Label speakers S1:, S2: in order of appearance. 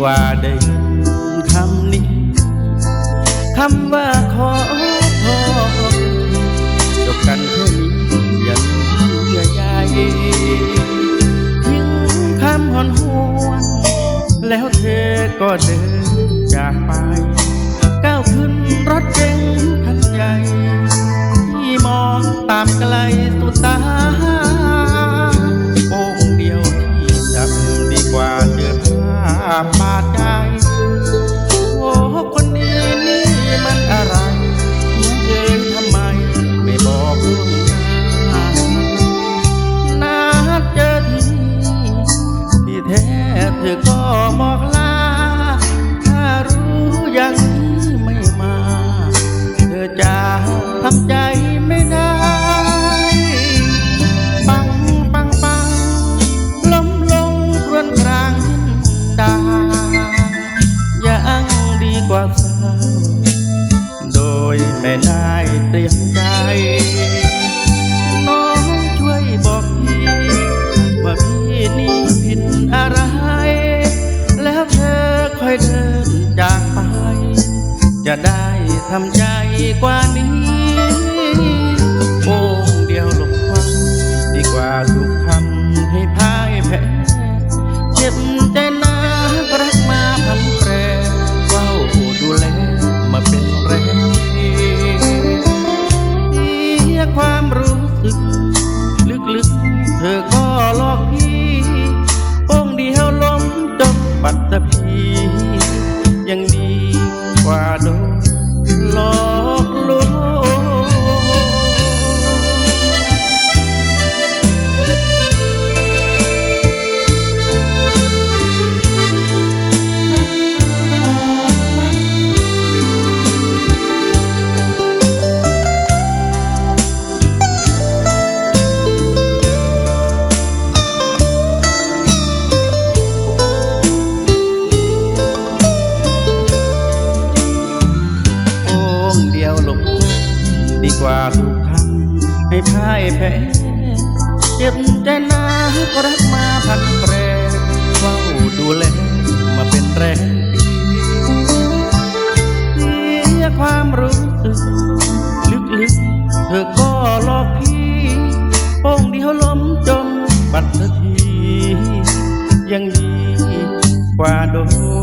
S1: กว่าได้ยินคำนี้คำว่าขอพอจบกันแค่นี้อย่าเยื่อใยทิ้งคำหอนหวนแล้วเธอก็เดินจากไปก้าวขึ้นรถเก๋งา ดีกว่าเศร้า โดยไม่ได้เตรียมใจน้องช่วยบอกพี่ว่าพี่นี่ผิดอะไร แล้วเธอค่อยเดินจากไป จะได้ทำใจกว่านี้ กว่าถูกทำให้พ่ายแพ้เจ็บใจนะก็รักมาพันแปรเฝ้าดูแลมาเป็นแรงดีเสียความรู้สึกลึกๆ เธอก็หลอกพี่โองเดียวล้มจมบัดทียังดีกว่าโดน